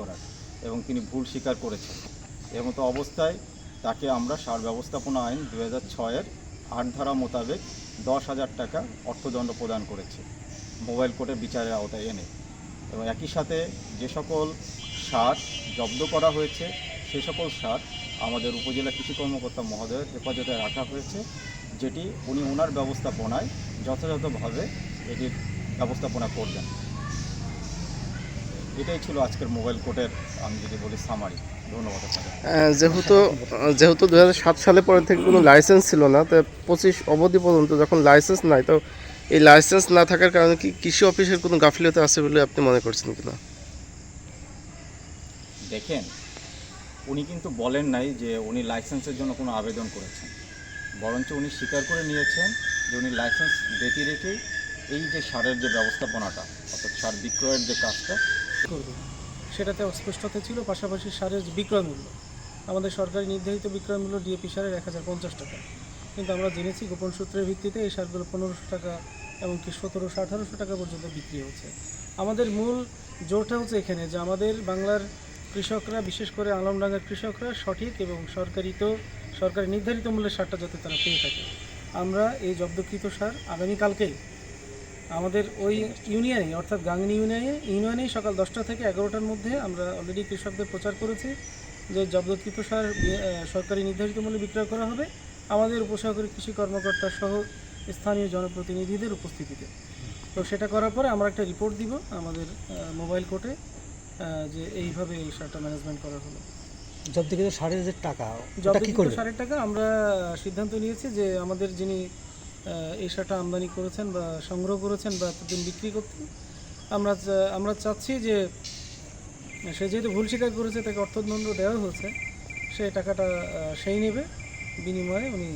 করার এবং তিনি ভুল স্বীকার করেছেন। এর মতো অবস্থায় তাকে আমরা সার ব্যবস্থাপনা আইন দু হাজার ছয়ের আট ধারা মোতাবেক দশ হাজার টাকা অর্থদণ্ড প্রদান করেছে। মোবাইল কোর্টে বিচারের আওতায় এনে। এবং একই সাথে যে সকল সার জব্দ করা হয়েছে, সে সকল সার আমাদের উপজেলা কৃষি কর্মকর্তা মহোদয়ের হেফাজতে রাখা হয়েছে, যেটি উনি ওনার ব্যবস্থাপনায় যথাযথভাবে এটির ব্যবস্থাপনা করবেন। এটাই ছিল আজকের মোবাইল কোর্টের আমি যদি বলি সামারি ধন্যবাদ যেহেতু যেহেতু দু সালে পরে থেকে কোনো লাইসেন্স ছিল না তো পঁচিশ অবধি পর্যন্ত যখন লাইসেন্স নাই তো এই লাইসেন্স না থাকার কারণে কি কৃষি অফিসের কোনো গাফিলতি আছে বলে আপনি মনে করছেন কিনা? দেখেন উনি কিন্তু বলেন নাই যে উনি লাইসেন্সের জন্য কোনো আবেদন করেছেন। বরঞ্চ উনি স্বীকার করে নিয়েছেন যে উনি লাইসেন্স ব্যতি রেখে এই যে সারের যে ব্যবস্থাপনাটা অর্থাৎ সার বিক্রয়ের যে কাজটা করবে। সেটাতে অস্পষ্টতা ছিল, পাশাপাশি সারের বিক্রয় মূল্য। আমাদের সরকারি নির্ধারিত বিক্রয় মূল্য ডিএপি সারের এক হাজার পঞ্চাশ টাকা। কিন্তু আমরা জেনেছি গোপন সূত্রের ভিত্তিতে এই সারগুলো পনেরোশো টাকা এমনকি সতেরোশো, আঠারোশো টাকা পর্যন্ত বিক্রি হচ্ছে। আমাদের মূল জোরটা হচ্ছে এখানে যে আমাদের বাংলার কৃষকরা, বিশেষ করে আলমডাঙ্গার কৃষকরা সঠিক এবং সরকারিত, সরকারি নির্ধারিত মূল্যের সারটা যাতে তারা পেয়ে থাকে। আমরা এই জব্দকৃত সার আগামীকালকেই আমাদের ওই ইউনিয়নে অর্থাৎ গাংনি ইউনিয়নে ইউনিয়নেই সকাল দশটা থেকে এগারোটার মধ্যে আমরা অলরেডি কৃষকদের প্রচার করেছি যে জব্দকৃত সার সরকারি নির্ধারিত মূল্যে বিক্রয় করা হবে আমাদের উপসহকারী কৃষি কর্মকর্তা সহ স্থানীয় জনপ্রতিনিধিদের উপস্থিতিতে। তো সেটা করার পরে আমরা একটা রিপোর্ট দিব আমাদের মোবাইল কোর্টে যে এইভাবে এই সারটা ম্যানেজমেন্ট করা হলো। জব্দকৃত সারের যে টাকা জব্দকৃত সারের টাকা আমরা সিদ্ধান্ত নিয়েছি যে আমাদের যিনি এই সারটা আমদানি করেছেন বা সংগ্রহ করেছেন বা এতদিন বিক্রি করতেন। আমরা আমরা চাচ্ছি যে, সে যেহেতু ভুল স্বীকার করেছে, তাকে অর্থদণ্ড দেওয়া হয়েছে, সে টাকাটা সেই নেবে। বিনিময়ে উনি